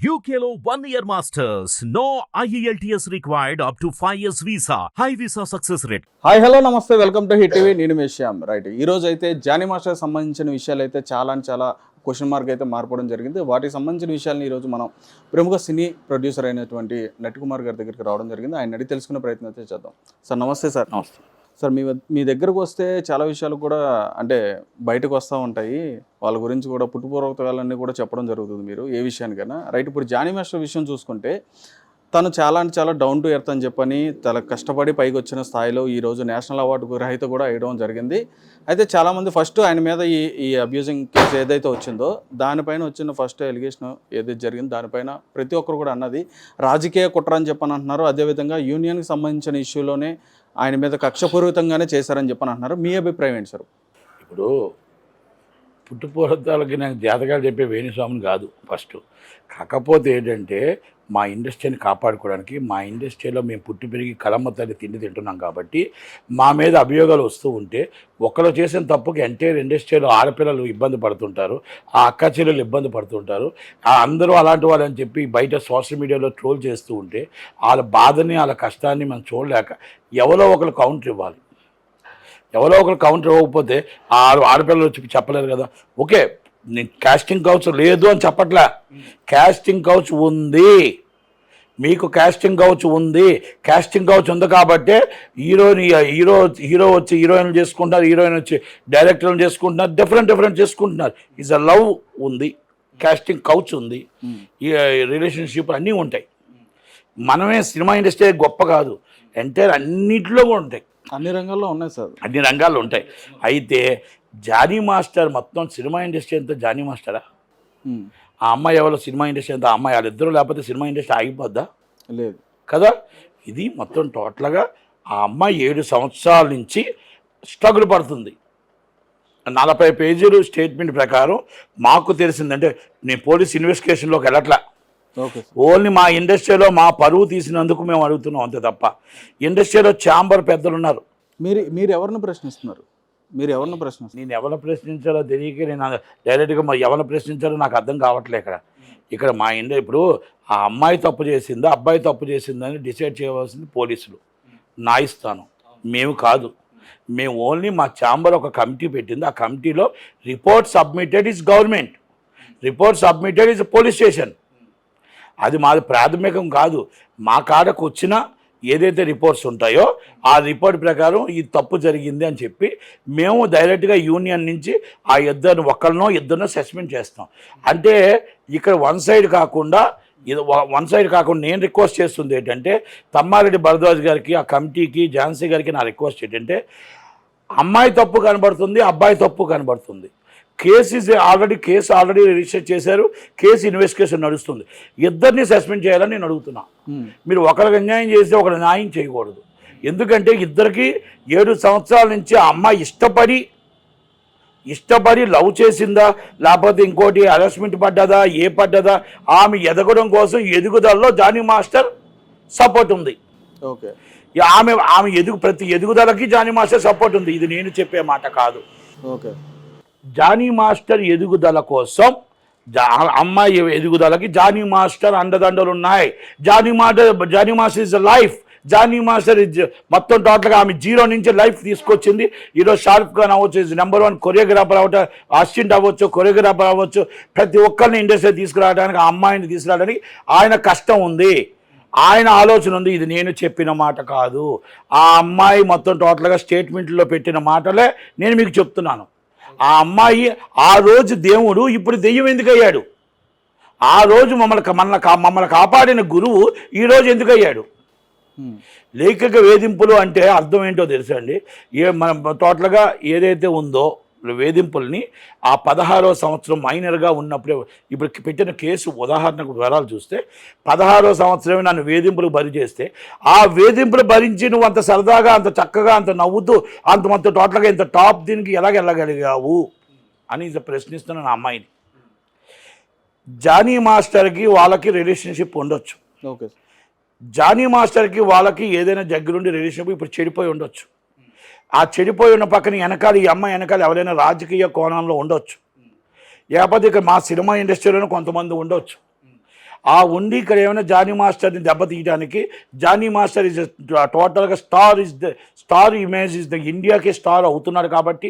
One year masters. No E IELTS required up to 5 years visa. High visa success rate. Hi hello నమస్తే. Welcome to hit TV నేను మేషాం right ఈ రోజు అయితే Jani master సంబంధించిన విషయాలు అయితే చాలా చాలా క్వశ్చన్ మార్క్ అయితే మార్పడం జరిగింది. వాటికి సంబంధించిన విషయాలను ఈరోజు మనం ప్రముఖ సినీ ప్రొడ్యూసర్ అయినటువంటి నటికుమార్ గారి దగ్గరికి రావడం జరిగింది. ఆయన అడిగి తెలుసుకునే ప్రయత్నం అయితే చేద్దాం. సార్ నమస్తే సార్. నమస్తే. సార్ మీ మీ దగ్గరకు వస్తే చాలా విషయాలు కూడా అంటే బయటకు వస్తూ ఉంటాయి. వాళ్ళ గురించి కూడా పుట్టుపూర్వకాలన్నీ కూడా చెప్పడం జరుగుతుంది మీరు ఏ విషయానికైనా. రైట్ ఇప్పుడు జానీ మాస్టర్ విషయం చూసుకుంటే తను చాలా అంటే చాలా డౌన్ టు ఎర్త్ అని చెప్పని చాలా కష్టపడి పైకి వచ్చిన స్థాయిలో ఈరోజు నేషనల్ అవార్డు గ్రహీత కూడా అయ్యడం జరిగింది. అయితే చాలామంది ఫస్ట్ ఆయన మీద ఈ ఈ అబ్యూజింగ్ కేసు ఏదైతే వచ్చిందో దానిపైన వచ్చిన ఫస్ట్ ఎలిగేషన్ ఏదైతే జరిగిందో దానిపైన ప్రతి ఒక్కరు కూడా అన్నది రాజకీయ కుట్ర అని చెప్పని అంటున్నారు. అదేవిధంగా యూనియన్కి సంబంధించిన ఇష్యూలోనే ఆయన మీద కక్షపూరితంగానే చేశారని చెప్పని అంటున్నారు. మీ అభిప్రాయం ఏంటి సార్? ఇప్పుడు పుట్టుపూర్వతాలకి నాకు జాతకాలు చెప్పే వేణుస్వామిని కాదు ఫస్ట్. కాకపోతే ఏంటంటే మా ఇండస్ట్రీని కాపాడుకోవడానికి మా ఇండస్ట్రీలో మేము పుట్టి పెరిగి కలమ్మ తల్లి తిండి తింటున్నాం కాబట్టి మా మీద అభియోగాలు వస్తూ ఉంటే ఒకరు చేసిన తప్పుకి ఎంటైర్ ఇండస్ట్రీలో ఆడపిల్లలు ఇబ్బంది పడుతుంటారు ఆ అక్క చెల్లెలు ఇబ్బంది పడుతుంటారు ఆ అందరూ అలాంటి వాళ్ళని చెప్పి బయట సోషల్ మీడియాలో ట్రోల్ చేస్తూ ఉంటే వాళ్ళ బాధని వాళ్ళ కష్టాన్ని మనం చూడలేక ఎవరో ఒకరు కౌంటర్ ఇవ్వాలి. ఎవరో ఒకరు కౌంటర్ ఇవ్వకపోతే ఆరు ఆడపిల్లలు వచ్చి చెప్పలేరు కదా. ఓకే నేను కాస్టింగ్ కౌచ్ లేదు అని చెప్పట్లే. కాస్టింగ్ కౌచ్ ఉంది. మీకు కాస్టింగ్ కౌచ్ ఉంది. కాస్టింగ్ కౌచ్ ఉంది కాబట్టి హీరోని హీరో హీరో వచ్చి హీరోయిన్లు చేసుకుంటున్నారు హీరోయిన్ వచ్చి డైరెక్టర్లు చేసుకుంటున్నారు డిఫరెంట్ డిఫరెంట్ చేసుకుంటున్నారు. ఈజ్ అ లవ్ ఉంది కాస్టింగ్ కౌచ్ ఉంది. ఈ రిలేషన్షిప్ అన్నీ ఉంటాయి. మనమే సినిమా ఇండస్ట్రీ గొప్ప కాదు. ఎంటైర్ అన్నింటిలో కూడా ఉంటాయి. అన్ని రంగాల్లో ఉన్నాయి సార్. అన్ని రంగాల్లో ఉంటాయి. అయితే జానీ మాస్టర్ మొత్తం సినిమా ఇండస్ట్రీ అంతా జానీ మాస్టరా. ఆ అమ్మాయి ఎవరో? సినిమా ఇండస్ట్రీ అంతా ఆ అమ్మాయి. వాళ్ళిద్దరూ లేకపోతే సినిమా ఇండస్ట్రీ ఆగిపోద్దా? లేదు. కదా? ఇది మొత్తం టోటల్గా ఆ అమ్మాయి ఏడు సంవత్సరాల నుంచి స్ట్రగుల్ పడుతుంది. నలభై పేజీలు స్టేట్మెంట్ ప్రకారం మాకు తెలిసిందంటే నేను పోలీస్ ఇన్వెస్టిగేషన్లోకి వెళ్ళట్లా. ఓన్లీ మా ఇండస్ట్రీలో మా పరువు తీసినందుకు మేము అడుగుతున్నాం అంతే తప్ప. ఇండస్ట్రీలో ఛాంబర్ పెద్దలు ఉన్నారు మీరు మీరు ఎవరిని ప్రశ్నిస్తున్నారు? మీరు ఎవరిని ప్రశ్నిస్తున్నారు? నేను ఎవరిని ప్రశ్నించాలో తెలియక నేను డైరెక్ట్గా మా ఎవరిని ప్రశ్నించాలో నాకు అర్థం కావట్లే ఇక్కడ. ఇక్కడ మా ఇండ ఇప్పుడు ఆ అమ్మాయి తప్పు చేసిందా అబ్బాయి తప్పు చేసిందని డిసైడ్ చేయవలసింది పోలీసులు. నా ఇస్తాను. మేము కాదు. మేము ఓన్లీ మా ఛాంబర్ ఒక కమిటీ పెట్టింది. ఆ కమిటీలో report submitted is government. Report submitted is police station. అది మాది ప్రాథమికం కాదు. మా కాడకు వచ్చిన ఏదైతే రిపోర్ట్స్ ఉంటాయో ఆ రిపోర్ట్ ప్రకారం ఈ తప్పు జరిగింది అని చెప్పి మేము డైరెక్ట్గా యూనియన్ నుంచి ఆ ఇద్దరిని ఒకరినో ఇద్దరినో సస్పెండ్ చేస్తాం. అంటే ఇక్కడ వన్ సైడ్ కాకుండా ఇది వన్ సైడ్ కాకుండా నేను రిక్వెస్ట్ చేస్తుంది ఏంటంటే తమ్మారెడ్డి భరద్వాజ్ గారికి ఆ కమిటీకి ఝాన్సీ గారికి నా రిక్వెస్ట్ ఏంటంటే అమ్మాయి తప్పు కనబడుతుంది అబ్బాయి తప్పు కనబడుతుంది. Case is already case already register చేశారు. కేసు ఇన్వెస్టిగేషన్ నడుస్తుంది. ఇద్దరిని సస్పెండ్ చేయాలని నేను అడుగుతున్నా. మీరు ఒకరికి అన్యాయం చేస్తే ఒకరు న్యాయం చేయకూడదు. ఎందుకంటే ఇద్దరికి ఏడు సంవత్సరాల నుంచి ఆ అమ్మాయి ఇష్టపడి ఇష్టపడి లవ్ చేసిందా లేకపోతే ఇంకోటి హరాస్మెంట్ పడ్డదా ఏ పడ్డదా ఆమె ఎదగడం కోసం ఎదుగుదలలో జానీ మాస్టర్ సపోర్ట్ ఉంది. ఓకే. ఆమె ఆమె ఎదుగు ప్రతి ఎదుగుదలకి జానీ మాస్టర్ సపోర్ట్ ఉంది. ఇది నేను చెప్పే మాట కాదు. ఓకే. జానీ మాస్టర్ ఎదుగుదల కోసం జా- అమ్మాయి ఎదుగుదలకి జానీ మాస్టర్ అండదండలు ఉన్నాయి Jani master Jani master is life Jani master is మొత్తం టోటల్గా ఆమె జీరో నుంచి లైఫ్ తీసుకొచ్చింది. ఈరోజు షారుఖ్ ఖాన్ అవ్వచ్చు ఇస్ నెంబర్ వన్ కొరియోగ్రాఫర్ అవ్వచ్చు అసిస్టెంట్ అవ్వచ్చు కొరియోగ్రాఫర్ అవ్వచ్చు. ప్రతి ఒక్కరిని ఇండస్ట్రీ తీసుకురావడానికి ఆ అమ్మాయిని తీసుకురావడానికి ఆయన కష్టం ఉంది. ఆయన ఆలోచన ఉంది ఇది నేను చెప్పిన మాట కాదు. ఆ అమ్మాయి మొత్తం టోటల్గా స్టేట్మెంట్లో పెట్టిన మాటలే నేను మీకు చెప్తున్నాను. ఆ అమ్మాయి ఆ రోజు దేవుడు ఇప్పుడు దెయ్యం ఎందుకు అయ్యాడు ఆ రోజు మమ్మల్ని కా- మమ్మల్ని కాపాడిన గురువు ఈ రోజు ఎందుకు అయ్యాడు ఉమ్. లైంగిక వేధింపులు అంటే అర్థం ఏంటో తెలుసా అండి? ఏ మన టోటల్గా ఏదైతే ఉందో వేధింపుల్ని ఆ పదహారో సంవత్సరం మైనర్గా ఉన్నప్పుడే ఇప్పుడు పెట్టిన కేసు ఉదాహరణకు వివరాలు చూస్తే పదహారో సంవత్సరమే నన్ను వేధింపులు బరి చేస్తే ఆ వేధింపులు భరించి నువ్వు అంత సరదాగా అంత చక్కగా అంత నవ్వుతూ అంత మొత్తం టోటల్గా ఇంత టాప్ దీనికి ఎలాగ వెళ్ళగలిగావు అని ఇది ప్రశ్నిస్తున్నాను ఆ అమ్మాయిని. జానీ మాస్టర్కి వాళ్ళకి రిలేషన్షిప్ ఉండొచ్చు. ఓకే జానీ మాస్టర్కి వాళ్ళకి ఏదైనా దగ్గరుండి రిలేషన్షిప్ ఇప్పుడు చెడిపోయి ఉండొచ్చు. ఆ చెడిపోయి ఉన్న పక్కన వెనకాల ఈ అమ్మాయి వెనకాల ఎవరైనా రాజకీయ కోణంలో ఉండొచ్చు. లేకపోతే ఇక మా సినిమా ఇండస్ట్రీలోనే కొంతమంది ఉండొచ్చు. ఆ ఉండి ఇక్కడ ఏమైనా జానీ మాస్టర్ని దెబ్బతీయడానికి జానీ మాస్టర్ ఇస్ టోటల్గా star is the star image is the ఇండియాకి స్టార్ అవుతున్నాడు కాబట్టి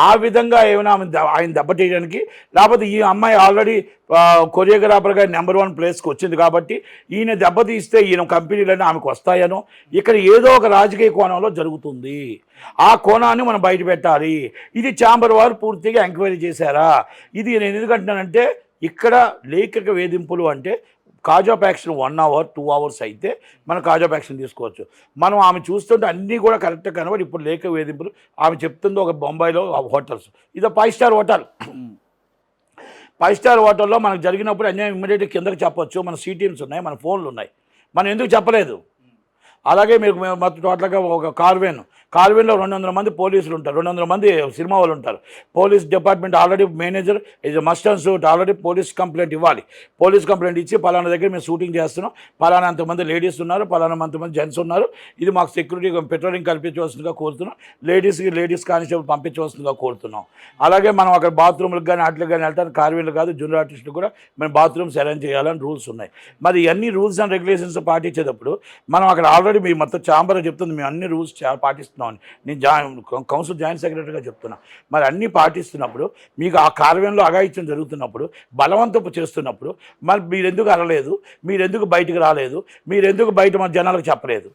ఆ విధంగా ఏమైనా ఆమె ద- ఆయన దెబ్బతీయడానికి లేకపోతే ఈ అమ్మాయి ఆల్రెడీ కొరియోగ్రాఫర్గా నెంబర్ వన్ ప్లేస్కి వచ్చింది కాబట్టి ఈయన దెబ్బతీస్తే ఈయన కంపెనీలన్నీ ఆమెకు వస్తాయనో ఇక్కడ ఏదో ఒక రాజకీయ కోణంలో జరుగుతుంది. ఆ కోణాన్ని మనం బయట పెట్టాలి. ఇది ఛాంబర్ వారు పూర్తిగా ఎంక్వైరీ చేశారా? ఇది నేను ఎందుకంటున్నానంటే ఇక్కడ లేఖక వేధింపులు అంటే కాజాప్ action one hour two hours అయితే మనం కాజాప్ యాక్షన్ తీసుకోవచ్చు. మనం ఆమె చూస్తుంటే అన్నీ కూడా కరెక్ట్గా కనబడి ఇప్పుడు లేఖ వేధింపులు ఆమె చెప్తుంది ఒక బొంబాయిలో హోటల్స్. ఇది five star hotel. Five star హోటల్లో మనకు జరిగినప్పుడు అన్యాయం ఇమ్మీడియట్గా కిందకి చెప్పొచ్చు. మన సీటీఎమ్స్ ఉన్నాయి మన ఫోన్లు ఉన్నాయి. మనం ఎందుకు చెప్పలేదు? అలాగే మీకు మొత్తం టోటల్గా ఒక కార్వేను కాల్వెన్లో రెండు వందల మంది పోలీసులు ఉంటారు. రెండు వందల మంది సినిమా వాళ్ళు ఉంటారు. Police department already manager is must and suit already police complaint ఇవ్వాలి. పోలీస్ కంప్లైంట్ ఇచ్చి పలానా దగ్గర మేము షూటింగ్ చేస్తున్నాం. పలానా అంతమంది లేడీస్ ఉన్నారు పలానా అంతమంది జెంట్స్ ఉన్నారు. ఇది మాకు సెక్యూరిటీ పెట్రోలింగ్ కల్పించవలసిందిగా కోరుతున్నాం. లేడీస్కి లేడీస్ కానిస్టేబుల్ పంపించవలసిందిగా కోరుతున్నాం. అలాగే మనం అక్కడ బాత్రూమ్లకు కానీ వాటికి కానీ వెళ్తాను కార్వీలు కాదు జూనియర్ ఆర్టిస్టులు కూడా మేము బాత్రూమ్స్ అరేంజ్ చేయాలని రూల్స్ ఉన్నాయి. మరి ఇవన్నీ రూల్స్ అండ్ రెగ్యులేషన్స్ పాటించేటప్పుడు మనం అక్కడ ఆల్రెడీ మీ మొత్తం ఛాంబర్ చెప్తుంది మేము అన్ని రూల్స్ పాటిస్తున్నాం. అని. నేను జాయిన్ కౌన్సిల్ జాయింట్ సెక్రటరీగా చెప్తున్నా. మరి అన్నీ పాటిస్తున్నప్పుడు మీకు ఆ కార్యంలో అఘాయిత్యం జరుగుతున్నప్పుడు బలవంతపు చేస్తున్నప్పుడు మరి మీరెందుకు అనలేదు మీరెందుకు బయటకు రాలేదు మీరెందుకు బయట మన జనాలకు చెప్పలేదు.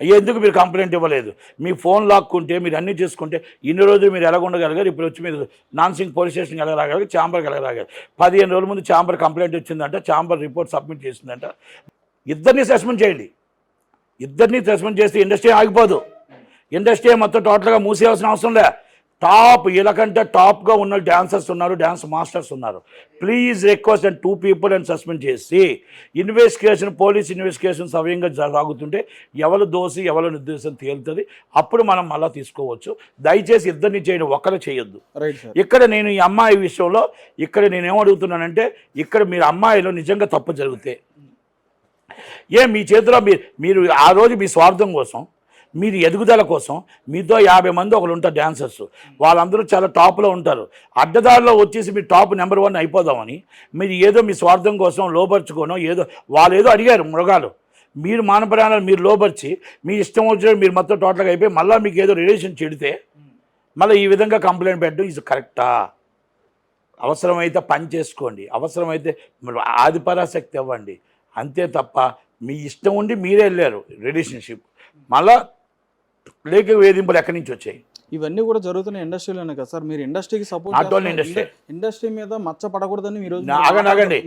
ఎందుకు మీరు కంప్లైంట్ ఇవ్వలేదు? మీ ఫోన్ లాక్కుంటే మీరు అన్నీ చేసుకుంటే ఇన్ని రోజులు మీరు ఎలా ఉండగలిగారు ఇప్పుడు వచ్చి మీరు నాన్సింగ్ పోలీస్ స్టేషన్కి ఎలా రాగలిగారు ఛాంబర్కి ఎలా రాగలిగారు పదిహేను రోజుల ముందు ఛాంబర్ కంప్లైంట్ వచ్చిందంట ఛాంబర్ రిపోర్ట్ సబ్మిట్ చేసిందంట. ఇద్దరిని సస్పెండ్ చేయండి. ఇద్దరిని సస్పెండ్ చేస్తే ఇండస్ట్రీ ఆగిపోదు. ఇండస్ట్రీ మొత్తం టోటల్గా మూసేయాల్సిన అవసరం లే. టాప్ వీళ్ళకంటే టాప్గా ఉన్న డాన్సర్స్ ఉన్నారు డాన్స్ మాస్టర్స్ ఉన్నారు. Please request and two people and suspend చేసి ఇన్వెస్టిగేషన్ పోలీస్ ఇన్వెస్టిగేషన్ సవ్యంగా సాగుతుంటే ఎవరు దోషి ఎవరు నిర్దేశం తేలుతుంది. అప్పుడు మనం మళ్ళీ తీసుకోవచ్చు. దయచేసి ఇద్దరిని చేయండి ఒకరు చేయొద్దు. ఇక్కడ నేను ఈ అమ్మాయి విషయంలో ఇక్కడ నేను ఏమడుగుతున్నానంటే ఇక్కడ మీరు అమ్మాయిలో నిజంగా తప్పు జరిగితే ఏ మీ చేతిలో మీరు మీరు ఆ రోజు మీ స్వార్థం కోసం మీరు ఎదుగుదల కోసం మీతో యాభై మంది ఒకరు ఉంటారు డాన్సర్స్ వాళ్ళందరూ చాలా టాప్లో ఉంటారు. అడ్డదారిలో వచ్చేసి మీరు టాప్ నెంబర్ వన్ అయిపోదామని మీరు ఏదో మీ స్వార్థం కోసం లోపరుచుకోనో ఏదో వాళ్ళు ఏదో అడిగారు మృగాలు. మీరు మానపరాణాలు మీరు లోపరిచి మీ ఇష్టం వచ్చినట్టు మీరు మొత్తం టోటల్గా అయిపోయి మళ్ళీ మీకు ఏదో రిలేషన్ చెడితే మళ్ళీ ఈ విధంగా కంప్లైంట్ పెట్టడం ఇది కరెక్టా అవసరమైతే పని చేసుకోండి. అవసరమైతే ఆదిపరాశక్తి ఇవ్వండి అంతే తప్ప మీ ఇష్టం ఉండి మీరే వెళ్ళారు రిలేషన్షిప్ మళ్ళీ లేక వేధింపులు ఎక్కడి నుంచి వచ్చాయి? ఇవన్నీ కూడా జరుగుతున్న ఇండస్ట్రీలోనే కదా సార్. మీరు ఇండస్ట్రీకి సపోర్ట్ industry. ఇండస్ట్రీ మీద మచ్చ పడకూడదని మీరు.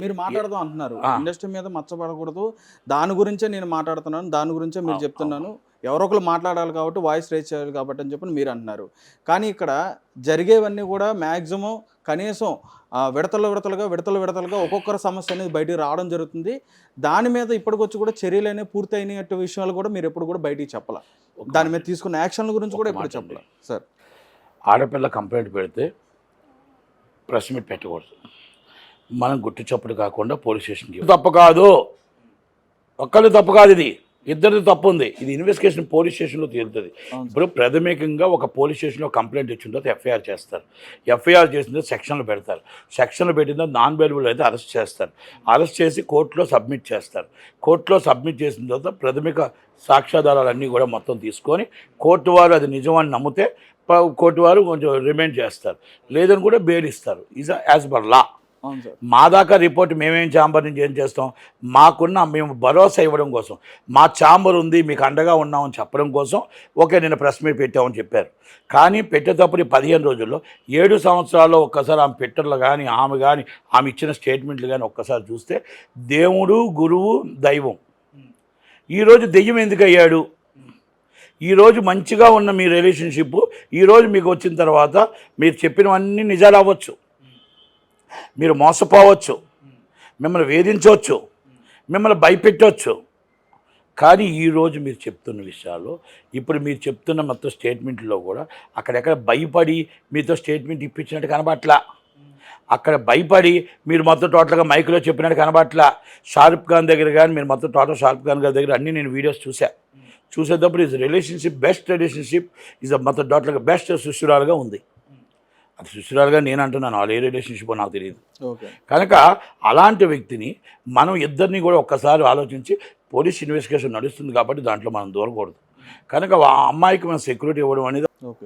మీరు మాట్లాడదాం అంటున్నారు. ఇండస్ట్రీ మీద మచ్చ పడకూడదు. దాని గురించే నేను మాట్లాడుతున్నాను. దాని గురించే మీరు చెప్తున్నాను. ఎవరో ఒకరు మాట్లాడాలి కాబట్టి వాయిస్ రేజ్ చేయాలి కాబట్టి అని చెప్పి మీరు అంటున్నారు. కానీ ఇక్కడ జరిగేవన్నీ కూడా మ్యాక్సిమం కనీసం విడతలు విడతలుగా విడతలు విడతలుగా ఒక్కొక్కరి సమస్య అనేది బయటికి రావడం జరుగుతుంది. దాని మీద ఇప్పటికొచ్చి కూడా చర్యలు అనేవి పూర్తయినట్టు విషయాలు కూడా మీరు ఎప్పుడు కూడా బయటికి చెప్పాల. దాని మీద తీసుకున్న యాక్షన్ల గురించి కూడా ఎప్పుడు మాట చెప్పాలి సార్. ఆడపిల్ల కంప్లైంట్ పెడితే ప్రెస్ మీట్ పెట్టకూడదు. మనం గుట్టు చప్పుడు కాకుండా పోలీస్ స్టేషన్కి తప్పు కాదు. ఒక్కళ్ళు తప్పు కాదు ఇది. ఇద్దరిది తప్పు ఉంది ఇది ఇన్వెస్టిగేషన్ పోలీస్ స్టేషన్లో తేలుతుంది. ఇప్పుడు ప్రాథమికంగా ఒక పోలీస్ స్టేషన్లో కంప్లైంట్ ఇచ్చిన తర్వాత ఎఫ్ఐఆర్ చేస్తారు. ఎఫ్ఐఆర్ చేసిన తర్వాత సెక్షన్లు పెడతారు. సెక్షన్లు పెట్టిన తర్వాత నాన్ బెయిలబుల్ అయితే అరెస్ట్ చేస్తారు. అరెస్ట్ చేసి కోర్టులో సబ్మిట్ చేస్తారు. కోర్టులో సబ్మిట్ చేసిన తర్వాత ప్రాథమిక సాక్ష్యాధారాలన్నీ కూడా మొత్తం తీసుకొని కోర్టు వారు అది నిజమని నమ్మితే కోర్టు వారు కొంచెం రిమైండ్ చేస్తారు. లేదని కూడా బెయిల్ ఇస్తారు. ఈజ్ యాజ్ పర్ లా మా దాకా రిపోర్ట్ మేమేం ఛాంబర్ నుంచి ఏం చేస్తాం? మాకున్న మేము భరోసా ఇవ్వడం కోసం. మా ఛాంబర్ ఉంది మీకు అండగా ఉన్నామని చెప్పడం కోసం ఓకే నేను ప్రెస్ మీట్ పెట్టామని చెప్పారు. కానీ పెట్టేటప్పుడు పదిహేను రోజుల్లో ఏడు సంవత్సరాల్లో ఒక్కసారి ఆమె పెట్టర్లు కానీ ఆమె కానీ ఆమె ఇచ్చిన స్టేట్మెంట్లు కానీ ఒక్కసారి చూస్తే దేవుడు గురువు దైవం. ఈరోజు దెయ్యం ఎందుకు అయ్యాడు? ఈరోజు మంచిగా ఉన్న మీ రిలేషన్షిప్ ఈరోజు మీకు వచ్చిన తర్వాత మీరు చెప్పినవన్నీ నిజాలు అవ్వచ్చు. మీరు మోసపోవచ్చు. మిమ్మల్ని వేధించవచ్చు. మిమ్మల్ని భయపెట్టవచ్చు కానీ ఈరోజు మీరు చెప్తున్న విషయాలు ఇప్పుడు మీరు చెప్తున్న మొత్తం స్టేట్మెంట్లో కూడా అక్కడెక్కడ భయపడి మీతో స్టేట్మెంట్ ఇప్పించినట్టు కనబట్లా అక్కడ భయపడి మీరు మొత్తం టోటల్గా మైక్లో చెప్పినట్టు కనబట్లా షారుఖ్ ఖాన్ దగ్గర కానీ మీరు మొత్తం టోటల్ షారుఖ్ ఖాన్ గారి దగ్గర అన్నీ నేను వీడియోస్ చూసా చూసేటప్పుడు is relationship best relationship is మొత్తం టోటల్గా బెస్ట్ సుశురాలుగా ఉంది. అది సుశీరాలుగా నేను అంటున్నాను వాళ్ళు ఏ రిలేషన్షిప్ నాకు తెలియదు కనుక అలాంటి వ్యక్తిని మనం ఇద్దరిని కూడా ఒక్కసారి ఆలోచించి పోలీస్ ఇన్వెస్టిగేషన్ నడుస్తుంది కాబట్టి దాంట్లో మనం దూరకూడదు. కనుక ఆ అమ్మాయికి మనం సెక్యూరిటీ ఇవ్వడం అనేది ఓకే.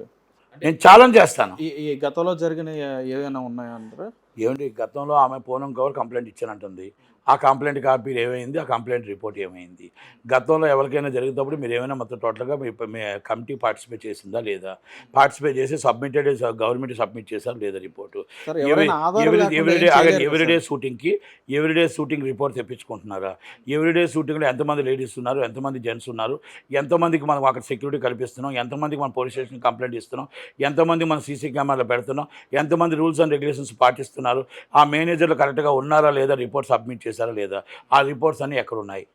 నేను ఛాలెంజ్ చేస్తాను. ఈ గతంలో జరిగిన ఏ- ఏవైనా ఉన్నాయా అంటారా? ఏమిటి గతంలో ఆమె పూనం కవర్ కంప్లైంట్ ఇచ్చానంటుంది. ఆ కంప్లైంట్ కాపీ ఏమైంది? ఆ కంప్లైంట్ రిపోర్ట్ ఏమైంది? గతంలో ఎవరికైనా జరిగేటప్పుడు మీరు ఏమైనా మొత్తం టోటల్గా మీ మీ కమిటీ పార్టిసిపేట్ చేసిందా లేదా? పార్టిసిపేట్ చేసి సబ్మిటెడ్ గవర్నమెంట్ సబ్మిట్ చేశారా లేదా రిపోర్టు? ఎవ్రీడే ఎవ్రీడే షూటింగ్కి ఎవ్రీడే షూటింగ్ రిపోర్ట్ తెప్పించుకుంటున్నారా? ఎవ్రీడే షూటింగ్లో ఎంతమంది లేడీస్ ఉన్నారు? ఎంతమంది జెంట్స్ ఉన్నారు? ఎంతమందికి మనం అక్కడ సెక్యూరిటీ కల్పిస్తున్నాం? ఎంతమందికి మనం పోలీస్ స్టేషన్ కంప్లైంట్ ఇస్తున్నాం? ఎంతమంది మనం సీసీ కెమెరాలు పెడుతున్నాం? ఎంతమంది రూల్స్ అండ్ రెగ్యులేషన్స్ పాటిస్తున్నారు? ఆ మేనేజర్లు కరెక్ట్గా ఉన్నారా లేదా రిపోర్ట్ సబ్మిట్ చేశారా లేదా? ఆ రిపోర్ట్స్ అన్నీ ఎక్కడున్నాయి?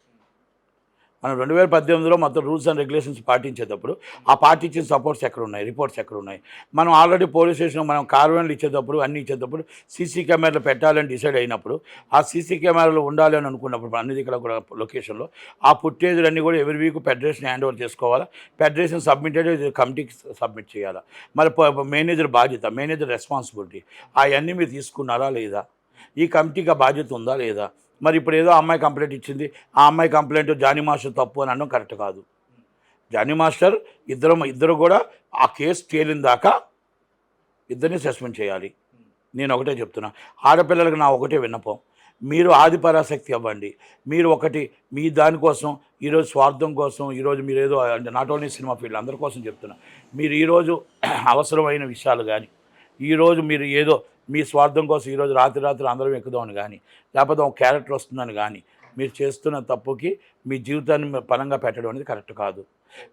మనం రెండు వేల పద్దెనిమిదిలో మొత్తం రూల్స్ అండ్ రెగ్యులేషన్స్ పాటించేటప్పుడు ఆ పాటించిన సపోర్ట్స్ ఎక్కడ ఉన్నాయి రిపోర్ట్స్ ఎక్కడ ఉన్నాయి మనం ఆల్రెడీ పోలీస్ స్టేషన్ మనం కార్వన్లు ఇచ్చేటప్పుడు అన్ని ఇచ్చేటప్పుడు సీసీ కెమెరాలు పెట్టాలని డిసైడ్ అయినప్పుడు ఆ సీసీ కెమెరాలు ఉండాలి అని అనుకున్నప్పుడు అన్ని ఇక్కడ కూడా లొకేషన్లో ఆ ఫుటేజ్లు అన్నీ కూడా ఎవరి వీక్ ఫెడరేషన్ హ్యాండ్ ఓవర్ చేసుకోవాలా ఫెడరేషన్ సబ్మిటెడ్ కమిటీకి సబ్మిట్ చేయాలా? మరి మేనేజర్ బాధ్యత మేనేజర్ రెస్పాన్సిబిలిటీ అవన్నీ మీరు తీసుకున్నారా లేదా? ఈ కమిటీకి బాధ్యత ఉందా లేదా? మరి ఇప్పుడు ఏదో అమ్మాయి కంప్లైంట్ ఇచ్చింది ఆ అమ్మాయి కంప్లైంట్ జానీ మాస్టర్ తప్పు అని అనడం కరెక్ట్ కాదు. జానీ మాస్టర్ ఇద్దరు ఇద్దరు కూడా ఆ కేసు తేలిన దాకా ఇద్దరిని సస్పెండ్ చేయాలి. నేను ఒకటే చెప్తున్నా. ఆడపిల్లలకు నా ఒకటే విన్నపం. మీరు ఆదిపరాశక్తి అవ్వండి. మీరు ఒకటి మీ దానికోసం ఈరోజు స్వార్థం కోసం ఈరోజు మీరు ఏదో అంటే నాట్ ఓన్లీ సినిమా ఫీల్డ్ అందరి కోసం చెప్తున్నా. మీరు ఈరోజు అవసరమైన విషయాలు కానీ ఈరోజు మీరు ఏదో మీ స్వార్థం కోసం ఈరోజు రాత్రి రాత్రి అందరం ఎక్కుదామని కానీ లేకపోతే ఒక క్యారెక్టర్ వస్తుందని కానీ మీరు చేస్తున్న తప్పుకి మీ జీవితాన్ని పరంగా పెట్టడం అనేది కరెక్ట్ కాదు.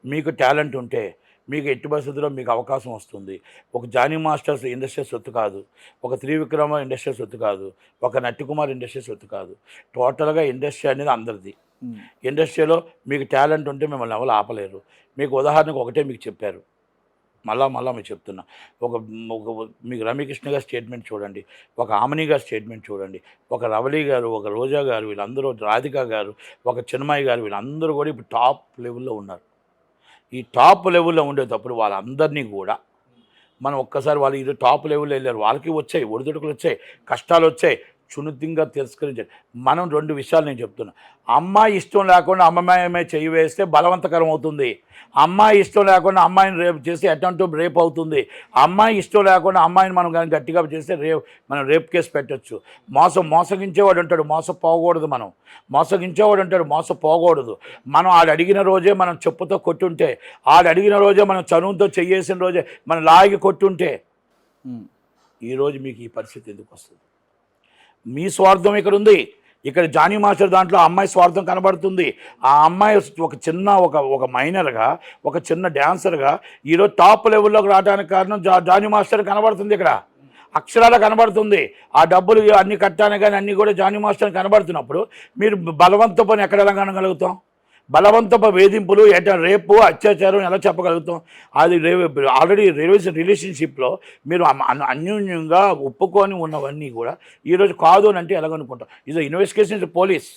మీకు టాలెంట్ ఉంటే మీకు ఎట్టి పరిస్థితుల్లో మీకు అవకాశం వస్తుంది. ఒక జానీ మాస్టర్స్ ఇండస్ట్రీ సొత్తు కాదు. ఒక త్రివిక్రమ ఇండస్ట్రీ సొత్తు కాదు. ఒక నట్టికుమార్ ఇండస్ట్రీ సొత్తు కాదు. టోటల్గా ఇండస్ట్రీ అనేది అందరిది. ఇండస్ట్రీలో మీకు టాలెంట్ ఉంటే మిమ్మల్ని ఎవరు ఆపలేరు. మీకు ఉదాహరణకు ఒకటే మీకు చెప్పారు. మళ్ళా మళ్ళా మీకు చెప్తున్నా. ఒక ఒక మీకు రమ్యకృష్ణ గారి స్టేట్మెంట్ చూడండి ఒక ఆమని గారి స్టేట్మెంట్ చూడండి ఒక రవళి గారు ఒక రోజా గారు వీళ్ళందరూ రాధిక గారు ఒక చిన్మయ్య గారు వీళ్ళందరూ కూడా ఇప్పుడు టాప్ లెవెల్లో ఉన్నారు. ఈ టాప్ లెవెల్లో ఉండేటప్పుడు వాళ్ళందరినీ కూడా మనం ఒక్కసారి వాళ్ళు ఇది టాప్ లెవెల్లో వెళ్ళారు వాళ్ళకి వచ్చాయి ఒడిదుడుకులు వచ్చాయి కష్టాలు వచ్చాయి చునుతింగా తిరస్కరించారు మనం రెండు విషయాలు నేను చెప్తున్నా. అమ్మాయి ఇష్టం లేకుండా అమ్మాయి చెయ్యి వేస్తే బలవంతకరం అవుతుంది. అమ్మాయి ఇష్టం లేకుండా అమ్మాయిని రేపు చేస్తే అటెంప్ట్ రేప్ అవుతుంది. అమ్మాయి ఇష్టం లేకుండా అమ్మాయిని మనం కానీ గట్టిగా చేస్తే రేప్ మనం రేప్ కేసు పెట్టొచ్చు. మోసం మోసగించేవాడు ఉంటాడు మోసపోకూడదు మనం. మోసగించేవాడు ఉంటాడు మోసపోకూడదు. మనం ఆడు అడిగిన రోజే మనం చెప్పుతో కొట్టుంటే ఆడు అడిగిన రోజే మనం చనువుతో చెయ్యేసిన రోజే మనం లాగి కొట్టుంటే. ఈరోజు మీకు ఈ పరిస్థితి ఎందుకు వస్తుంది? మీ స్వార్థం ఇక్కడ ఉంది ఇక్కడ జానీ మాస్టర్ దాంట్లో అమ్మాయి స్వార్థం కనబడుతుంది. ఆ అమ్మాయి ఒక చిన్న ఒక ఒక మైనర్గా ఒక చిన్న డ్యాన్సర్గా ఈరోజు టాప్ లెవెల్లోకి రావడానికి కారణం జా జానీ మాస్టర్ కనబడుతుంది ఇక్కడ. అక్షరాలు కనబడుతుంది. ఆ డబ్బులు అన్ని కట్టాను కానీ అన్నీ కూడా జానీ మాస్టర్ కనబడుతున్నప్పుడు మీరు బలవంత పని ఎక్కడ కనగలుగుతాం బలవంతపు వేధింపులు ఎట రేపు అత్యాచారం ఎలా చెప్పగలుగుతాం? అది ఆల్రెడీ రిలేషన్ రిలేషన్షిప్లో మీరు అన్యోన్యంగా ఒప్పుకొని ఉన్నవన్నీ కూడా ఈరోజు కాదు అని అంటే ఎలాగనుకుంటాం ఇది investigation is police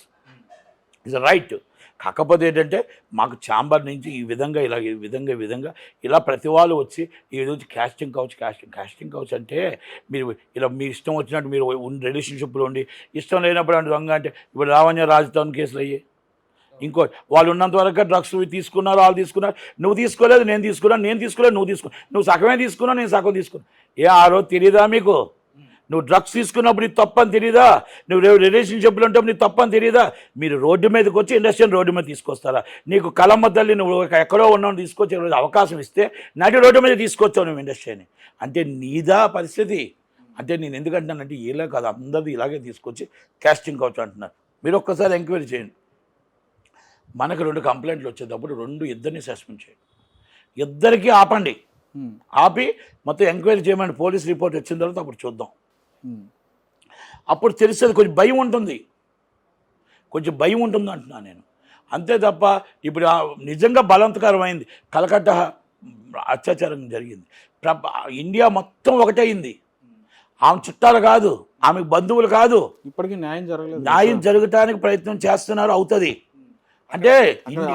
is right కాకపోతే ఏంటంటే మాకు ఛాంబర్ నుంచి ఈ విధంగా ఇలా ఈ విధంగా ఈ విధంగా ఇలా ప్రతి వాళ్ళు వచ్చి ఈ రోజు క్యాస్టింగ్ కావచ్చు క్యాస్టింగ్ క్యాస్టింగ్ కౌచ్ అంటే మీరు ఇలా మీ ఇష్టం వచ్చినట్టు మీరు ఉన్న రిలేషన్షిప్లో ఉండి ఇష్టం లేనప్పుడు అంటే దొంగ అంటే ఇప్పుడు రావణ్య రాజధాని కేసులు అయ్యాయి. ఇంకో వాళ్ళు ఉన్నంత వరకు డ్రగ్స్ తీసుకున్నారు వాళ్ళు తీసుకున్నారు. నువ్వు తీసుకోలేదు నేను తీసుకున్నాను నేను తీసుకోలేదు నువ్వు తీసుకో నువ్వు సగమే తీసుకున్నావు నేను సగం తీసుకున్నా ఏ ఆ రోజు తెలియదా మీకు? నువ్వు డ్రగ్స్ తీసుకున్నప్పుడు నీ తప్పని తెలియదా నువ్వు రే- రిలేషన్షిప్లో ఉంటే నీకు తప్పని తెలియదా మీరు రోడ్డు మీదకి వచ్చి ఇండస్ట్రియల్ రోడ్డు మీద తీసుకొస్తారా? నీకు కలమ్మ తల్లి నువ్వు ఎక్కడో ఉన్నావు తీసుకొచ్చి అవకాశం ఇస్తే నటి రోడ్డు మీద తీసుకొచ్చావు నువ్వు ఇండస్ట్రీని అంటే నీదా పరిస్థితి? అంటే నేను ఎందుకంటున్నానంటే ఇలా కాదు అందరిది ఇలాగే తీసుకొచ్చి క్యాస్టింగ్ కౌచ్ అంటున్నారు. మీరు ఒక్కసారి ఎంక్వైరీ చేయండి. మనకు రెండు కంప్లైంట్లు వచ్చేటప్పుడు రెండు ఇద్దరిని సస్పెండ్ చేయండి. ఇద్దరికి ఆపండి. ఆపి మొత్తం ఎంక్వైరీ చేయమని పోలీస్ రిపోర్ట్ వచ్చిన తర్వాత అప్పుడు చూద్దాం. అప్పుడు తెలిసేది కొంచెం భయం ఉంటుంది. కొంచెం భయం ఉంటుంది అంటున్నాను నేను. అంతే తప్ప ఇప్పుడు నిజంగా బలవంతకరమైంది. కలకట్ట అత్యాచారం జరిగింది. ఇండియా మొత్తం ఒకటైంది ఆమె చుట్టాలు కాదు ఆమె బంధువులు కాదు. ఇప్పటికీ న్యాయం జరగలేదు. న్యాయం జరగటానికి ప్రయత్నం చేస్తున్నారు అవుతుంది. అంటే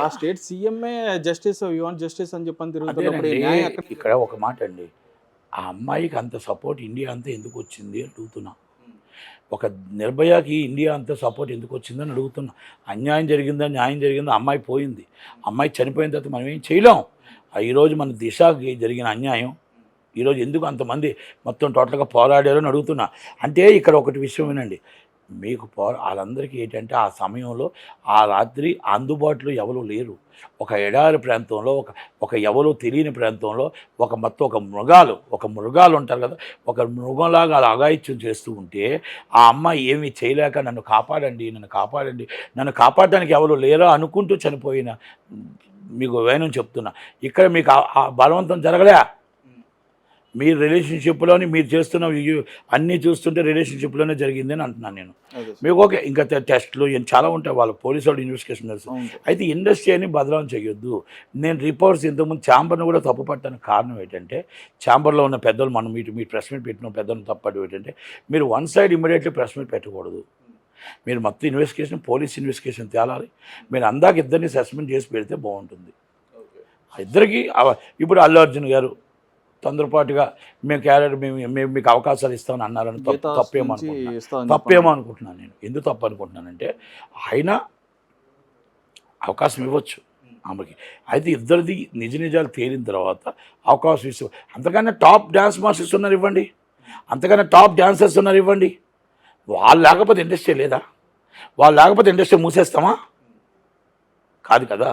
ఆ స్టేట్ సీఎంఏ జస్టిస్ యూ వాంట్ జస్టిస్ అని చెప్పని తిరుగుతున్నప్పుడు ఇక్కడ ఒక మాట అండి. ఆ అమ్మాయికి అంత సపోర్ట్ ఇండియా అంతా ఎందుకు వచ్చింది అడుగుతున్నా. ఒక నిర్భయకి ఇండియా అంత సపోర్ట్ ఎందుకు వచ్చిందని అడుగుతున్నా. అన్యాయం జరిగిందా? న్యాయం జరిగిందా? అమ్మాయి పోయింది. అమ్మాయి చనిపోయిన తర్వాత మనం ఏం చేయలేం. ఆ ఈరోజు మన దిశకి జరిగిన అన్యాయం. ఈరోజు ఎందుకు అంతమంది మొత్తం టోటల్గా పోరాడారు అని అడుగుతున్నా. అంటే ఇక్కడ ఒకటి విషయం వినండి. మీకు పౌ వాళ్ళందరికీ ఏంటంటే ఆ సమయంలో ఆ రాత్రి అందుబాటులో ఎవరు లేరు. ఒక ఎడారి ప్రాంతంలో ఒక ఒక ఎవరు తెలియని ప్రాంతంలో ఒక మొత్తం ఒక మృగాలు ఒక మృగాలు ఉంటారు కదా ఒక మృగంలాగా అలా అగాయిత్యం చేస్తూ ఉంటే ఆ అమ్మాయి ఏమీ చేయలేక నన్ను కాపాడండి నన్ను కాపాడండి నన్ను కాపాడడానికి ఎవరు లేరా అనుకుంటూ చనిపోయిన మీకు వేణం చెప్తున్నా. ఇక్కడ మీకు ఆ బలవంతం జరగలే? మీ రిలేషన్షిప్లోని మీరు చేస్తున్న అన్నీ చూస్తుంటే రిలేషన్షిప్లోనే జరిగింది అని అంటున్నాను నేను. మీకు ఓకే ఇంకా టెస్ట్లు చాలా ఉంటాయి వాళ్ళు పోలీసు వాళ్ళు ఇన్వెస్టిగేషన్ సార్. అయితే ఇండస్ట్రీ అని బదలాం చేయొద్దు. నేను రిపోర్ట్స్ ఇంతకుముందు ఛాంబర్ని కూడా తప్పు పట్టడానికి కారణం ఏంటంటే ఛాంబర్లో ఉన్న పెద్దలు మనం మీటు మీ ప్రెస్ మీట్ పెట్టిన పెద్దలు తప్పడం ఏంటంటే మీరు one side immediately press meet పెట్టకూడదు. మీరు మొత్తం ఇన్వెస్టిగేషన్ పోలీస్ ఇన్వెస్టిగేషన్ తేలాలి. మీరు అందాక ఇద్దరిని సస్పెండ్ చేసి పెడితే బాగుంటుంది. ఆ ఇద్దరికి ఇప్పుడు అల్లు అర్జున్ గారు తొందరపాటుగా మేము క్యారెక్టర్ మేము మేము మీకు అవకాశాలు ఇస్తామని అన్నారని తప్పు గీతా తప్పేమో నుంచి అనుకుంటున్నాను ఇస్తామని తప్పేమో చెప్పండి. అనుకుంటున్నాను నేను. ఎందుకు తప్పు అనుకుంటున్నానంటే ఆయన అవకాశం ఇవ్వచ్చు ఆమెకి. అయితే ఇద్దరిది నిజ నిజాలు తేలిన తర్వాత అవకాశం ఇస్తూ అంతకన్నా టాప్ డ్యాన్స్ మాస్టర్స్ ఉన్నారు ఇవ్వండి. అంతకన్నా టాప్ డాన్సర్స్ ఉన్నారు ఇవ్వండి. వాళ్ళు లేకపోతే ఇండస్ట్రీ లేదా? వాళ్ళు లేకపోతే ఇండస్ట్రీ మూసేస్తామా? కాదు కదా.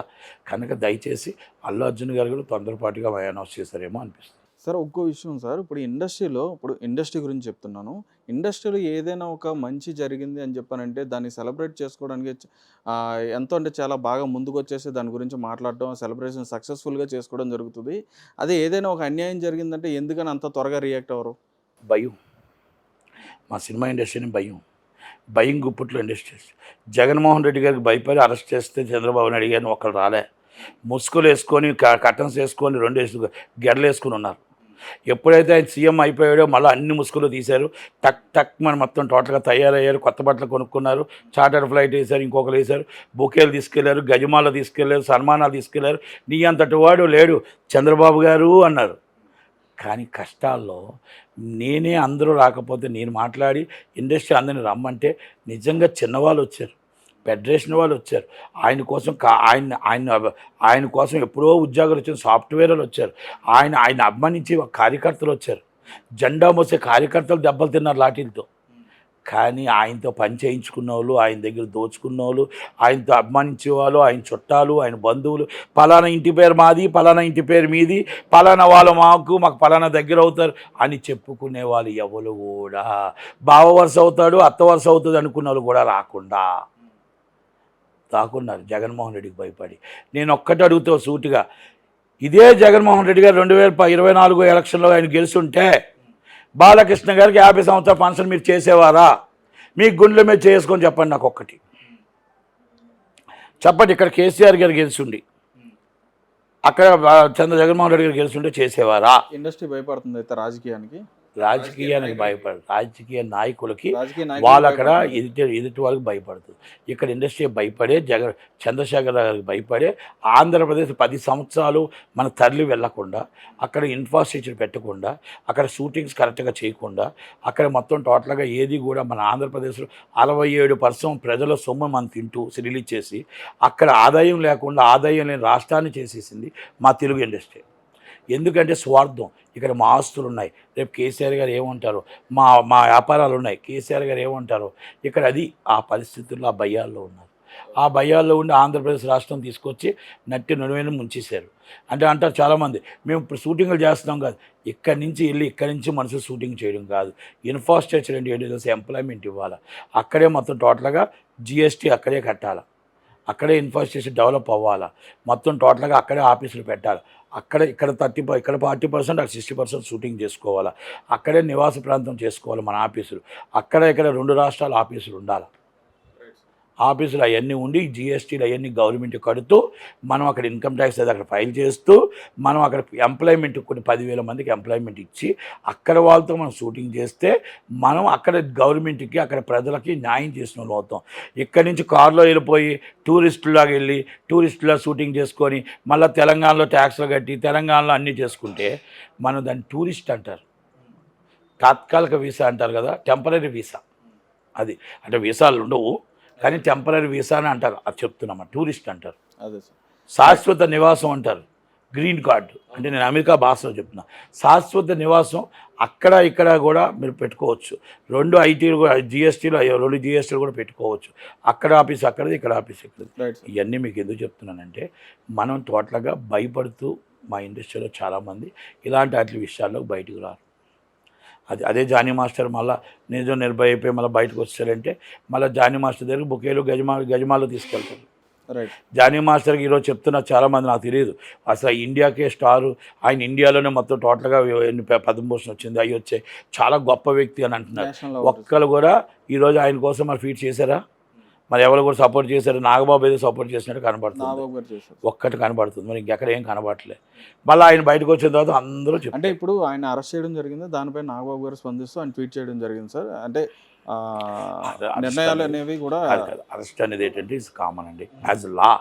కనుక దయచేసి అల్లు అర్జున్ గారు కూడా తొందరపాటుగా అనౌన్స్ చేస్తారేమో అనిపిస్తుంది. సార్ ఒక్కో విషయం సార్. ఇప్పుడు ఇండస్ట్రీలో ఇప్పుడు ఇండస్ట్రీ గురించి చెప్తున్నాను. ఇండస్ట్రీలో ఏదైనా ఒక మంచి జరిగింది అని చెప్పానంటే దాన్ని సెలబ్రేట్ చేసుకోవడానికి ఎంతో అంటే చాలా బాగా ముందుకు వచ్చేసి దాని గురించి మాట్లాడడం సెలబ్రేషన్ సక్సెస్ఫుల్గా చేసుకోవడం జరుగుతుంది. అదే ఏదైనా ఒక అన్యాయం జరిగిందంటే ఎందుకని అంత త్వరగా రియాక్ట్ అవ్వరు? భయం. మా సినిమా ఇండస్ట్రీని భయం. భయం గుప్పట్లో ఇండస్ట్రీ. జగన్మోహన్ రెడ్డి గారికి భయపడి అరెస్ట్ చేస్తే చంద్రబాబు నాయుడు గారిని ఒకరు రాలే. ముసుగులు వేసుకొని క- కర్టన్స్ వేసుకొని రెండు వేసుకొని గెడలు వేసుకొని ఉన్నారు. ఎప్పుడైతే ఆయన సీఎం అయిపోయాడో మళ్ళీ అన్ని ముసుగులు తీశారు. టక్ టక్ మన మొత్తం టోటల్గా తయారయ్యారు. కొత్త బట్టలు కొనుక్కున్నారు. చార్టర్ ఫ్లైట్ వేశారు ఇంకొకరు వేశారు. బొకేలు తీసుకెళ్ళారు గజమాల తీసుకెళ్ళారు సన్మానాలు తీసుకెళ్ళారు. నీ అంతటి వాడు లేడు. చంద్రబాబు గారు అన్నారు. కానీ కష్టాల్లో నేనే అందరూ రాకపోతే నేను మాట్లాడి ఇండస్ట్రీ అందరిని రమ్మంటే నిజంగా చిన్నవాళ్ళు వచ్చారు. ఫెడరేషన్ వాళ్ళు వచ్చారు. ఆయన కోసం కా ఆయన ఆయన ఆయన కోసం ఎప్పుడో ఉద్యోగాలు వచ్చిన సాఫ్ట్వేర్ వాళ్ళు వచ్చారు. ఆయన ఆయన అభిమానించే కార్యకర్తలు వచ్చారు. జెండా మోసే కార్యకర్తలు దెబ్బలు తిన్నారు లాఠీలతో కానీ ఆయనతో పని చేయించుకున్న వాళ్ళు ఆయన దగ్గర దోచుకున్న వాళ్ళు ఆయనతో అభిమానించే వాళ్ళు ఆయన చుట్టాలు ఆయన బంధువులు పలానా ఇంటి పేరు మాది పలానా ఇంటి పేరు మీది పలానా వాళ్ళు మాకు మాకు పలానా దగ్గర అవుతారు అని చెప్పుకునే వాళ్ళు ఎవరు కూడా. బావ వరుస అవుతాడు అత్త వరుస అవుతుంది అనుకున్న వాళ్ళు కూడా రాకుండా. దాక్కున్నారు జగన్మోహన్ రెడ్డికి భయపడి. నేను ఒక్కటి అడుగుతా సూటిగా ఇదే జగన్మోహన్ రెడ్డి గారు రెండు వేల ఇరవై నాలుగు ఎలక్షన్లో ఆయన గెలుస్తుంటే బాలకృష్ణ గారికి యాభై సంవత్సరాల ఫంక్షన్ మీరు చేసేవారా? మీ గుండెల మీద చేసుకొని చెప్పండి నాకు ఒక్కటి. చెప్పండి ఇక్కడ కేసీఆర్ గారు గెలిచుండి అక్కడ చంద్ర జగన్మోహన్ రెడ్డి గారు గెలుచుంటే చేసేవారా? ఇండస్ట్రీ భయపడుతుంది అయితే రాజకీయానికి. రాజకీయానికి భయపడదు రాజకీయ నాయకులకి వాళ్ళు అక్కడ. ఎదుటి ఎదుటి వాళ్ళకి భయపడుతుంది ఇక్కడ ఇండస్ట్రీ భయపడే జగన్ చంద్రశేఖర్ గారికి భయపడే ఆంధ్రప్రదేశ్ పది సంవత్సరాలు మన తరలి వెళ్ళకుండా అక్కడ ఇన్ఫ్రాస్ట్రక్చర్ పెట్టకుండా అక్కడ షూటింగ్స్ కరెక్ట్గా చేయకుండా అక్కడ మొత్తం టోటల్గా ఏది కూడా మన ఆంధ్రప్రదేశ్లో అరవై ఏడు పర్సెంట్ ప్రజల సొమ్ము మనం తింటూ రిలీజ్ చేసి అక్కడ ఆదాయం లేకుండా ఆదాయం లేని రాష్ట్రాన్ని చేసేసింది మా తెలుగు ఇండస్ట్రీ ఎందుకంటే స్వార్థం. ఇక్కడ మా ఆస్తులు ఉన్నాయి రేపు కేసీఆర్ గారు ఏమంటారు? మా మా వ్యాపారాలు ఉన్నాయి. కేసీఆర్ గారు ఏమంటారు? ఇక్కడ అది ఆ పరిస్థితుల్లో ఆ భయాల్లో ఉన్నారు. ఆ భయాల్లో ఉండి ఆంధ్రప్రదేశ్ రాష్ట్రం తీసుకొచ్చి నట్టి నడుమైన ముంచేశారు. అంటే అంటారు చాలామంది మేము ఇప్పుడు షూటింగ్లు చేస్తున్నాం కాదు. ఇక్కడి నుంచి వెళ్ళి ఇక్కడి నుంచి మనసు షూటింగ్ చేయడం కాదు. ఇన్ఫ్రాస్ట్రక్చర్ ఏంటి? ఏంటి? తెలిసి ఎంప్లాయ్మెంట్ ఇవ్వాలి? అక్కడే మొత్తం టోటల్గా జిఎస్టీ అక్కడే కట్టాలి? అక్కడే ఇన్ఫ్రాస్ట్రక్చర్ డెవలప్ అవ్వాలా? మొత్తం టోటల్గా అక్కడే ఆఫీసులు పెట్టాలి? అక్కడ ఇక్కడ థర్టీ ఇక్కడ ఫార్టీ పర్సెంట్ అక్కడ సిక్స్టీ పర్సెంట్ షూటింగ్ చేసుకోవాలా. అక్కడే నివాస ప్రాంతం చేసుకోవాలి మన ఆఫీసులు. అక్కడ ఇక్కడ రెండు రాష్ట్రాల ఆఫీసులు ఉండాలి. ఆఫీసులు అవన్నీ ఉండి జిఎస్టీలు అవన్నీ గవర్నమెంట్ కడుతూ మనం అక్కడ ఇన్కమ్ ట్యాక్స్ అది అక్కడ ఫైల్ చేస్తూ మనం అక్కడ ఎంప్లాయ్మెంట్ కొన్ని పదివేల మందికి ఎంప్లాయ్మెంట్ ఇచ్చి అక్కడ వాళ్ళతో మనం షూటింగ్ చేస్తే మనం అక్కడ గవర్నమెంట్కి అక్కడ ప్రజలకి న్యాయం చేసిన వాళ్ళు అవుతాం. ఇక్కడి నుంచి కారులో వెళ్ళిపోయి టూరిస్టులాగా వెళ్ళి టూరిస్టులా షూటింగ్ చేసుకొని మళ్ళీ తెలంగాణలో ట్యాక్స్లు కట్టి తెలంగాణలో అన్నీ చేసుకుంటే మనం దాన్ని టూరిస్ట్ అంటారు. తాత్కాలిక వీసా అంటారు కదా టెంపరీ వీసా. అది. అంటే వీసాలు ఉండవు. కానీ టెంపరీ వీసా అని అంటారు. అది చెప్తున్నామా టూరిస్ట్ అంటారు. అదే సార్. శాశ్వత నివాసం అంటారు. గ్రీన్ కార్డు అంటే నేను అమెరికా భాషలో చెప్తున్నా. శాశ్వత నివాసం అక్కడ ఇక్కడ కూడా మీరు పెట్టుకోవచ్చు. రెండు ఐటీలు కూడా జిఎస్టీలు రెండు జిఎస్టీలు కూడా పెట్టుకోవచ్చు. అక్కడ ఆఫీస్ అక్కడది ఇక్కడ ఆఫీస్ సార్ ఇవన్నీ మీకు ఎందుకు చెప్తున్నానంటే మనం టోటల్గా భయపడుతూ మా ఇండస్ట్రీలో చాలామంది ఇలాంటి వాటి విషయాల్లో బయటకు రారు. అది అదే జానీ మాస్టర్ మళ్ళీ నిజం నిర్భయ అయిపోయి మళ్ళీ బయటకు వచ్చారంటే మళ్ళీ జానీ మాస్టర్ దగ్గర బుకేలు గజమా గజమాలు తీసుకెళ్తారు. జానీ మాస్టర్కి ఈరోజు చెప్తున్న చాలామంది నాకు తెలియదు. అసలు ఇండియాకే స్టారు. ఆయన ఇండియాలోనే మొత్తం టోటల్గా పద్మభూషణ్ వచ్చింది అవి వచ్చాయి చాలా గొప్ప వ్యక్తి అని అంటున్నారు. ఒక్కరు కూడా ఈరోజు ఆయన కోసం మరి ఫీట్ చేశారా? మరి ఎవరు కూడా సపోర్ట్ చేశారు? నాగబాబు ఏదో సపోర్ట్ చేసినట్టు కనబడుతుంది. ఒక్కటి కనబడుతుంది. మరి ఇంకెక్కడ ఏం కనబడట్లేదు మళ్ళీ ఆయన బయటకు వచ్చిన తర్వాత అందరూ అంటే ఇప్పుడు ఆయన అరెస్ట్ చేయడం జరిగింది? దానిపై నాగబాబు గారు స్పందిస్తూ ఆయన ట్వీట్ చేయడం జరిగింది సార్. అంటే నిర్ణయాలు అనేవి కూడా అరెస్ట్ అనేది ఏంటంటే ఇస్ కామన్ అండి. యాజ్ లా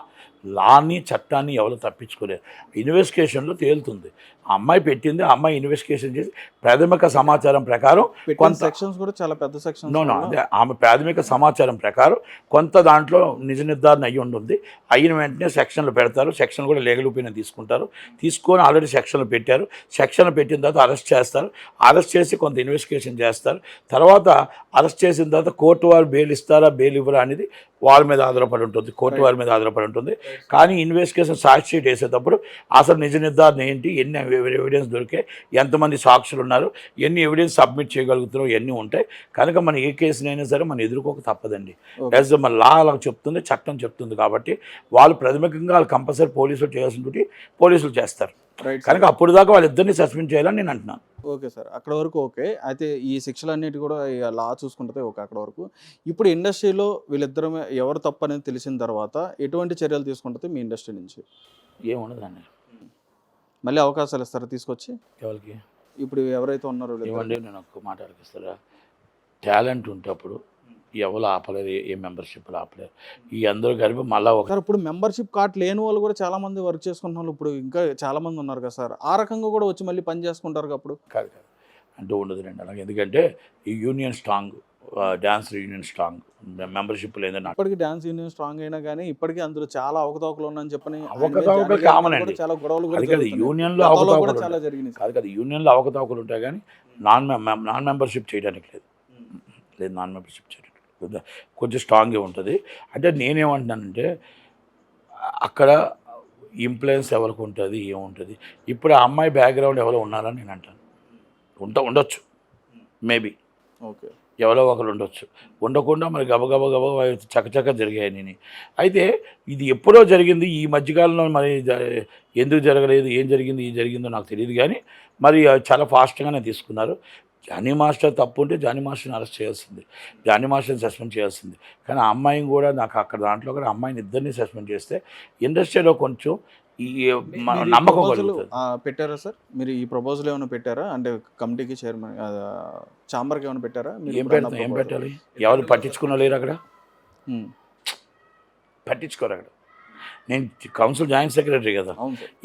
లాని చట్టాన్ని ఎవరు తప్పించుకోలేరు ఇన్వెస్టిగేషన్లో తేలుతుంది. ఆ అమ్మాయి పెట్టింది ఆ అమ్మాయి ఇన్వెస్టిగేషన్ చేసి ప్రాథమిక సమాచారం ప్రకారం కొంత సెక్షన్స్ కూడా చాలా పెద్ద సెక్షన్స్ నో అదే ఆమె ప్రాథమిక సమాచారం ప్రకారం కొంత దాంట్లో నిజ నిర్ధారణ అయ్యి ఉంటుంది. అయిన వెంటనే సెక్షన్లు పెడతారు. సెక్షన్ కూడా లీగల్ ఒపీనియన్ తీసుకుంటారు. తీసుకొని ఆల్రెడీ సెక్షన్లు పెట్టారు. సెక్షన్లు పెట్టిన తర్వాత అరెస్ట్ చేస్తారు. అరెస్ట్ చేసి కొంత ఇన్వెస్టిగేషన్ చేస్తారు. తర్వాత అరెస్ట్ చేసిన తర్వాత కోర్టు వారు బెయిల్ ఇస్తారా బెయిల్ ఇవ్వరా అనేది వాళ్ళ మీద ఆధారపడి ఉంటుంది. కోర్టు వారి మీద ఆధారపడి ఉంటుంది. కానీ ఇన్వెస్టిగేషన్ సాక్షి వేసేటప్పుడు అసలు నిజ నిర్ధారణ ఏంటి? ఎన్ని ఎవిడెన్స్ దొరికాయి? ఎంతమంది సాక్షులు ఉన్నారు? ఎన్ని ఎవిడెన్స్ సబ్మిట్ చేయగలుగుతున్నాం ఇవన్నీ ఉంటాయి? కనుక మన ఏ కేసునైనా సరే మనం ఎదుర్కోక తప్పదండి. యాజ్ మన లా అలా చెప్తుంది చట్టం చెప్తుంది కాబట్టి వాళ్ళు ప్రాథమికంగా వాళ్ళు కంపల్సరీ పోలీసులు చేయాల్సిన డ్యూటీ పోలీసులు చేస్తారు. కనుక అప్పుడు దాకా వాళ్ళిద్దరిని సస్పెండ్ చేయాలని నేను అంటున్నాను. Okay sir. అక్కడ వరకు ఓకే. అయితే ఈ శిక్షలు అన్నిటి కూడా లా చూసుకుంటే ఓకే అక్కడ వరకు. ఇప్పుడు ఇండస్ట్రీలో వీళ్ళిద్దరు ఎవరు తప్పు అనేది తెలిసిన తర్వాత ఎటువంటి చర్యలు తీసుకుంటుంది మీ ఇండస్ట్రీ నుంచి? ఏముండదండి. మళ్ళీ అవకాశాలు ఇస్తారా తీసుకొచ్చి? ఎవరికి? ఇప్పుడు ఎవరైతే ఉన్నారో నేను ఒక్క మాట అడిగిస్తారా? టాలెంట్ ఉంటప్పుడు ఎవరు ఆపలేరు ఏ- మెంబర్షిప్లు ఆపలేరు ఈ అందరూ కలిపి మళ్ళీ ఒక ఇప్పుడు మెంబర్షిప్ కార్డ్ లేని వాళ్ళు కూడా చాలా మంది వర్క్ చేసుకుంటున్న వాళ్ళు ఇప్పుడు ఇంకా చాలా మంది ఉన్నారు కదా సార్ ఆ రకంగా కూడా వచ్చి మళ్ళీ పని చేసుకుంటారు అప్పుడు కాదు కాదు అంటూ ఉండదు రండి అలాగే ఎందుకంటే ఈ union strong dance union strong membership లేదని ఇప్పటికి డాన్స్ యూనియన్ స్ట్రాంగ్ అయినా కానీ ఇప్పటికీ అందులో చాలా అవకతవకలు ఉన్నాయని చెప్పని అవకతవకలు కామన్ అండి. చాలా గొడవలు కాదు. యూనియన్లో అవకతవకలు చాలా. జరిగినాయి. కాదు కాదు యూనియన్లో అవకతవకలు ఉంటాయి కానీ నాన్ నాన్ మెంబర్షిప్ చేయడానికి లేదు లేదు నాన్ మెంబర్షిప్ చేయడానికి. కొంచెం స్ట్రాంగ్గా ఉంటుంది. అంటే నేనేమంటున్నానంటే అక్కడ ఇంప్లుయెన్స్ ఎవరికి ఉంటుంది ఏముంటుంది. ఇప్పుడు ఆ అమ్మాయి బ్యాక్గ్రౌండ్ ఎవరో ఉన్నారని నేను అంటాను. ఉంట ఉండొచ్చు. Maybe okay. ఎవరో ఒకరు ఉండొచ్చు. ఉండకుండా మరి గబగబ గబగబ చకచక జరిగాయి నేను అయితే ఇది ఎప్పుడో జరిగింది ఈ మధ్యకాలంలో మరి ఎందుకు జరగలేదు ఏం జరిగింది ఏం జరిగిందో నాకు తెలియదు కానీ మరి అది చాలా ఫాస్ట్గానే తీసుకున్నారు. జానీ మాస్టర్ తప్పు ఉంటే జానీ మాస్టర్ని అరెస్ట్ చేయాల్సింది. జానీ మాస్టర్ని సస్పెండ్ చేయాల్సింది. కానీ ఆ అమ్మాయిని కూడా నాకు అక్కడ దాంట్లో కూడా అమ్మాయిని ఇద్దరిని సస్పెండ్ చేస్తే ఇండస్ట్రీలో కొంచెం ఈ నమ్మకం పెట్టారా సార్? మీరు ఈ ప్రపోజల్ ఏమైనా పెట్టారా? అంటే కమిటీకి చైర్మన్ ఛాంబర్కి ఏమైనా పెట్టారా? మీరు ఏం పెడతాం ఏం? పెట్టాలి? ఎవరు పట్టించుకున్న లేరు అక్కడ పట్టించుకోరు అక్కడ. నేను కౌన్సిల్ జాయింట్ సెక్రటరీ కదా.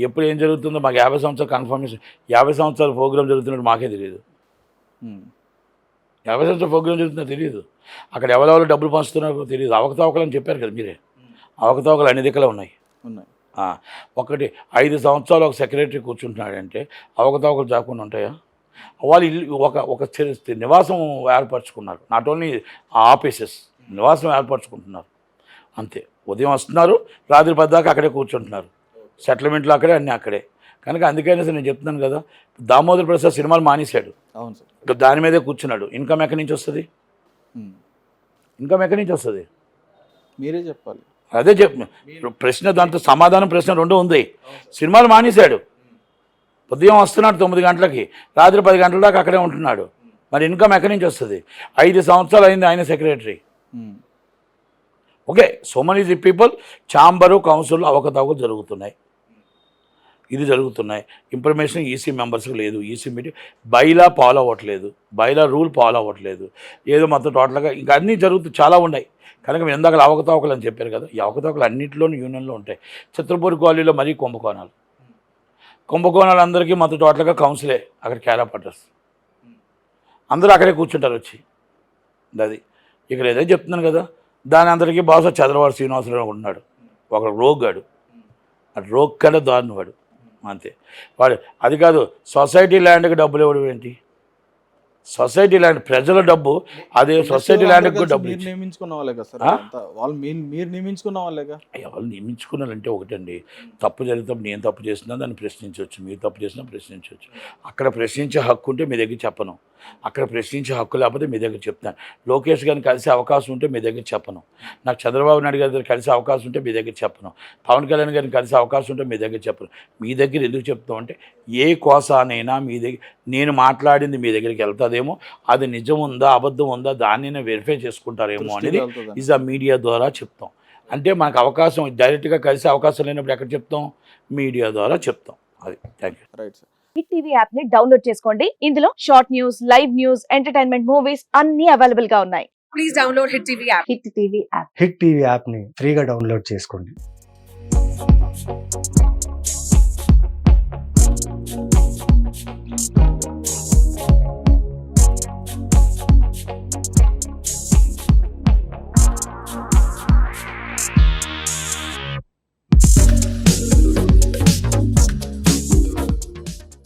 ఎప్పుడు ఏం జరుగుతుందో మాకు యాభై సంవత్సరాలు కన్ఫర్మేషన్ యాభై సంవత్సరాల ప్రోగ్రామ్ జరుగుతున్నట్టు మాకే తెలియదు. సంవత్సరాల ప్రోగ్రామ్ జరుగుతుందో తెలియదు అక్కడ ఎవరెవరు డబ్బులు పంచుతున్నారో తెలియదు అవకతవకలు అని చెప్పారు కదా మీరే. అవకతవకలు అన్ని దిక్కులో ఉన్నాయి. ఉన్నాయి. ఒకటి ఐదు సంవత్సరాలు ఒక సెక్రటరీ కూర్చుంటున్నాడంటే అవకతవకలు జాకుండా ఉంటాయా? వాళ్ళు ఇల్లు ఒక ఒక నివాసం ఏర్పరచుకున్నారు. నాట్ ఓన్లీ ఆఫీసెస్ నివాసం ఏర్పరచుకుంటున్నారు. అంతే. ఉదయం వస్తున్నారు రాత్రి పద్దాకా అక్కడే కూర్చుంటున్నారు. సెటిల్మెంట్లు అక్కడే అన్నీ అక్కడే. కనుక అందుకనే నేను చెప్తున్నాను కదా దామోదర్ ప్రసాద్ సినిమాలు మానేశాడు. అవును సార్. దాని మీదే కూర్చున్నాడు. ఇన్కమ్ ఎక్కడి నుంచి వస్తుంది? ఇన్కమ్ ఎక్కడి నుంచి వస్తుంది? మీరే చెప్పాలి. అదే చెప్ ప్రశ్న దాంతో సమాధానం ప్రశ్న రెండు ఉంది. సినిమాలు మానేశాడు. ఉదయం వస్తున్నాడు తొమ్మిది గంటలకి రాత్రి పది గంటల దాకా అక్కడే ఉంటున్నాడు. మరి ఇన్కమ్ ఎక్కడి నుంచి వస్తుంది? ఐదు సంవత్సరాలు అయింది ఆయన secretary. Okay so money the people chamber council అవకతవకలు జరుగుతున్నాయి. ఇది జరుగుతున్నాయి. ఇన్ఫర్మేషన్ ఈసీ మెంబర్స్కి లేదు. ఈసీ మీటింగ్ బైలా ఫాలో అవ్వట్లేదు. బైలా రూల్ ఫాలో అవ్వట్లేదు. ఏదో మొత్తం టోటల్గా ఇంకా అన్నీ జరుగుతూ చాలా ఉన్నాయి. కనుక మీరు ఇందాక అవకతవకలు అని చెప్పారు కదా. ఈ అవకతవకలు అన్నింటిలోనూ యూనియన్లో ఉంటాయి. చిత్రపూర్ కాలనీలో మరీ కుంభకోణాలు. కుంభకోణాలు అందరికీ మొత్తం టోటల్గా కౌన్సిలే అక్కడ క్యారా పట్టర్స్. అందరూ అక్కడే కూర్చుంటారు వచ్చి. అది ఇక్కడ ఏదో చెప్తున్నాను కదా. దాని అందరికీ బాస చంద్రబాబు శ్రీనివాసరావు ఉన్నాడు. ఒక రోగ్గాడు ఆ రోగ్ కన్నా దారుణవాడు అంతే. వాడు అది కాదు సొసైటీ ల్యాండ్కి డబ్బులు ఇవ్వడం ఏంటి? సొసైటీ ల్యాండ్ ప్రజల డబ్బు అదే సొసైటీ ల్యాండ్కి మీరు ఇచ్చి నియమించుకున్న వాళ్ళే కదా సార్. వాళ్ళు మీరు మీరు నియమించుకున్న వాళ్ళేగా ఎవరు నియమించుకున్నారంటే ఒకటండి. తప్పు జరిగినప్పుడు నేను తప్పు చేసినా దాన్ని ప్రశ్నించవచ్చు మీరు తప్పు చేసినా ప్రశ్నించవచ్చు. అక్కడ ప్రశ్నించే హక్కు ఉంటే మీ దగ్గర చెప్పను. అక్కడ ప్రశ్నించే హక్కు లేకపోతే మీ దగ్గర చెప్తాను లోకేష్ గారిని కలిసే అవకాశం ఉంటే మీ దగ్గర చెప్పను. నాకు చంద్రబాబు నాయుడు గారి దగ్గర కలిసే అవకాశం ఉంటే మీ దగ్గర చెప్పను. పవన్ కళ్యాణ్ గారిని కలిసే అవకాశం ఉంటే మీ దగ్గర చెప్పను. మీ దగ్గర ఎందుకు చెప్తాం అంటే ఏ కోసానైనా మీ దగ్గర నేను మాట్లాడింది మీ దగ్గరికి వస్తుందేమో అది నిజం ఉందా అబద్ధం ఉందా దాన్ని వెరిఫై చేసుకుంటారేమో అనేది ఈజ్ ఆ మీడియా ద్వారా చెప్తాం. అంటే మనకు అవకాశం డైరెక్ట్గా కలిసే అవకాశం లేనప్పుడు ఎక్కడ చెప్తాం? మీడియా ద్వారా చెప్తాం. అది. Thank you right sir Hit TV యాప్ని డౌన్లోడ్ చేసుకోండి. ఇందులో short news live news entertainment movies అన్ని అవైలబుల్గా ఉన్నాయి. Please download Hit TV app Hit TV app Hit TV యాప్ని ఫ్రీగా డౌన్లోడ్ చేసుకోండి.